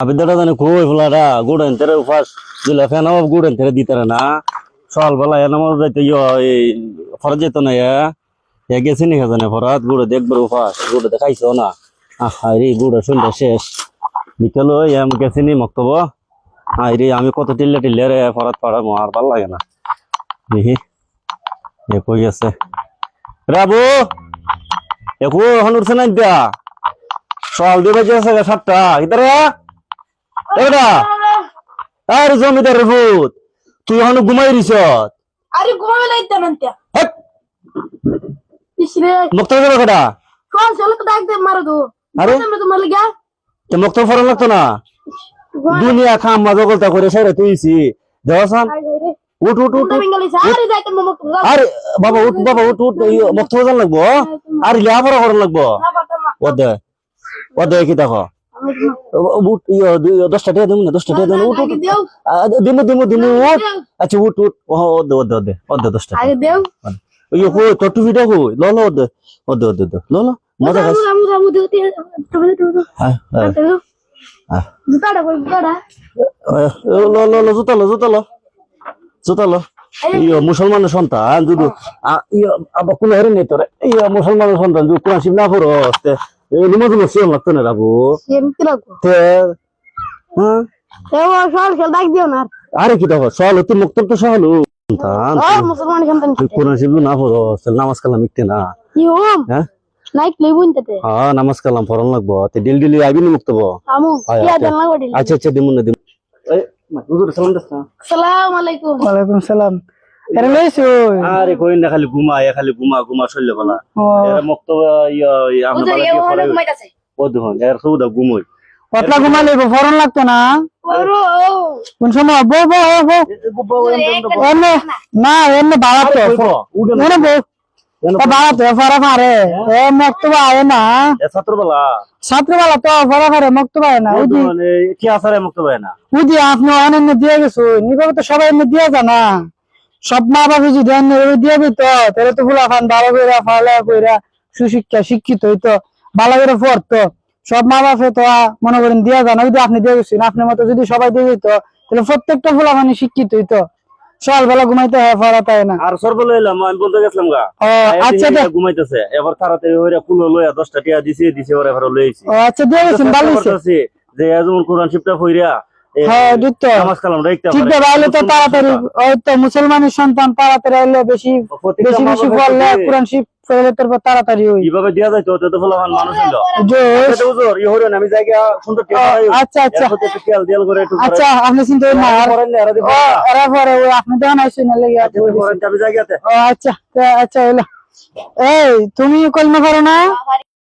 আবিদাটা জানে কই ফুলাটা গুড়েন তেরে উপাস, দিলে ফেন অফ গুড়েন তেরে দিতারে না। সকাল বেলা এর নামাজ যাইতে এই ফরজ যেত না এ গেছি নি জানে ফরাত, গুড়ে দেখবার উপাস, গুড়ে দেখাইছো না। আহা রে গুড়ে শুনতে শেষ। বিকেল এম গেছি নি মক্তব। আই রে আমি কত টিল্লে টিল্লে রে ফরাত পাড়ার আর ভালো লাগে না। দেখি, এ কই আছে। রাবু একু উঠছে না দিয়া সকাল দিয়ে বাজে আছে সাতটা। ইতারে এটা আর জমিদার ভূত তুই এখন ঘুমাই রিস আরে ঘুমাবে লাইতে নান্তে ইসরে মুক্ত হয়ে কেটা? কোন চলে ডাক দে মারো দো আরে? আমরা তো মারলে গা তো মুক্ত ফরন লাগতো না? দুনিয়া খাম মাজা গলতা করে সেরে তুইছি। দেওয়াসান উঠ উঠ উঠ আরে বাবা উঠ বাবা উঠ উঠ মুক্ত হয়ে যান লাগবো? আর লিয়া পড়া করার লাগবো? ওদে ওদে কি দেখো। উঠ ইয়ে, দুই- দশটা টাকা দিমু না দশটা টাকা দিমু উঠ দিমু দিমু দিমু উঠ। আচ্ছা উঠ উঠ। ও ওদে ওদে ওদে ওদে দশটা। ইয়ে কই তোর টুপিটা কই? ল ল ওদে ওদে ওদে ওদে ল ল মজা খাস হ্যাঁ হ্যাঁ। হ্যাঁ। দুটাটা কই এ, ল ল ল জুতা ল জুতা ল। জুতা ল। ইয়ে মুসলমানের সন্তান যদি ইয়ে কোন হেরে নেই তোরে। ইয়ে মুসলমানের সন্তান যদি কোরআন শিব না পড়ো তে এই নিমজ সিয়াম লাগতো না রাবু সেম কি লাগো তে হ্যাঁ এও সল খেল ডাক দিও না আরে কি দেখো সহল তুই মুক্ত তো সহল মুসলমান সন্তান কোরআন শিব না পড়ো নামাজ কালাম মিটতে না কি হোম হ্যাঁ নাইক লইবুন তেতে হ্যাঁ নামাজ কালাম পড়ান লাগবো তে ডিল ডিলি আইবি নি মুক্ত আমু কি আচ্ছা। আদান লাগো দিল আচ্ছা আচ্ছা দিমু না দিমু এই হুজুর সালাম দাস আসসালামু আলাইকুম ওয়ালাইকুম সালাম এর লইছো আরে কই না খালি ঘুমা এ খালি ঘুমা ঘুমা চললে বলা এর মুক্ত সৌদা ঘুমোই ঘুমালে ফরন লাগতো না? ওরো কোন সময়? বো বো বো এনে না। এনে বাড়াতো। এনে বো ও বাড়াতো ফরা ফারে। এ মক্তবা আয় না। ছাত্রবেলা। ছাত্রবেলা তো ফরা ফারে না। কি আসারে মুক্ত না। আপনি অনেক দিয়ে গেছো। নিবে তো সবাই এনে দিয়ে জানা সব মা বাবা যদি ওই দিয়ে দিত তাহলে তো ফুলা ফান ভালো কইরা ফালা কইরা সুশিক্ষা শিক্ষিত হইতো ভালো করে পড়তো। সব মা বাপে তো মনে করেন দিয়া জানা ওই আপনি দিয়ে গেছেন আপনার মতো যদি সবাই দিয়ে দিত তাহলে প্রত্যেকটা ফুলা মানে শিক্ষিত হইতো। সকালবেলা ঘুমাইতে হয় ফরা তাই না? আর সরবে লইলাম আমি বলতে গেছিলাম গা। ও আচ্ছা ঘুমাইতেছে এবার তাড়াতাড়ি হইরা কুলো লইয়া দশটা টিয়া দিছে দিছে ওরা এবার লইছি। ও আচ্ছা দিয়ে গেছেন ভালো যে কোরআন শিবটা হইরা এ, হ্যাঁ দিত নামাজ ঠিক আছে তো তাড়াতাড়ি ওই তো মুসলমানের সন্তান তাড়াতাড়ি আইলে বেশি বেশি বেশি পড়লে কোরআন শিব পড়লে তারপর তাড়াতাড়ি হই কীভাবে দিয়া যাইতো তো তো ফলাফান মানুষ হইল। যে এটা ই হইরা আমি জায়গা সুন্দর টিয়া আচ্ছা আচ্ছা। দিয়াল করে একটু আচ্ছা আপনি চিন্তা করেন না আর এরা দিব ও এরা পরে ওই আপনি দেওয়া নাই শুনে লেগে আছে। করেন যাবে জায়গাতে। আচ্ছা আচ্ছা এই তুমি কলমা করো না?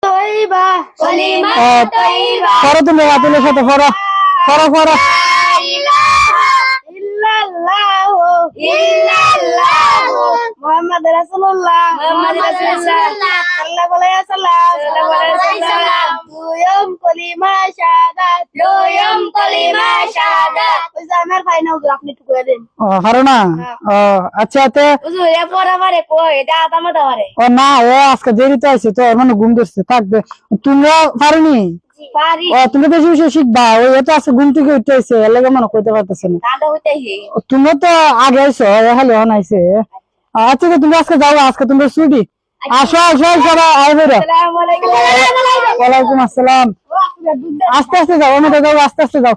তৈবা কলিমা তৈবা। করো তুমি রাতুলের সাথে করো করো করো ইল্লাল্লাহু ইল্লাল্লাহু রাসূলুল্লাহ। মুহাম্মদ রাসূলুল্লাহ। সাল্লাল্লাহু আলাইহি ওয়াসাল্লাম সাল্লাল্লাহু আলাইহি ওয়াসাল্লাম দুয়ম কলিমা শাহাদাত। দুয়ম কলিমা শাহাদাত। ওই যে আমার ভাই না আপনি একটু করে দেন। ও করো না ও আচ্ছা তে হুজুর এ পর আমারে। কই ও না ও আজকে দেরিতে আছে তো মানে ঘুম ধরছে। থাকবে তোমরা পারোনি? পারি ও তুমি বেশি বেশি শিখবা। ওই এত আছে ঘুম থেকে উঠতে এর লাগে মনে কইতে পারতেছে না। তুমি তো আগে হ্যালো হন আচ্ছা। তুমি আজকে যাও আজকে তুমি ছুটি। আসো আসো সবাই আয় বেরো ওয়ালাইকুম আসসালাম। আস্তে আস্তে যাও যাও আস্তে আস্তে যাও।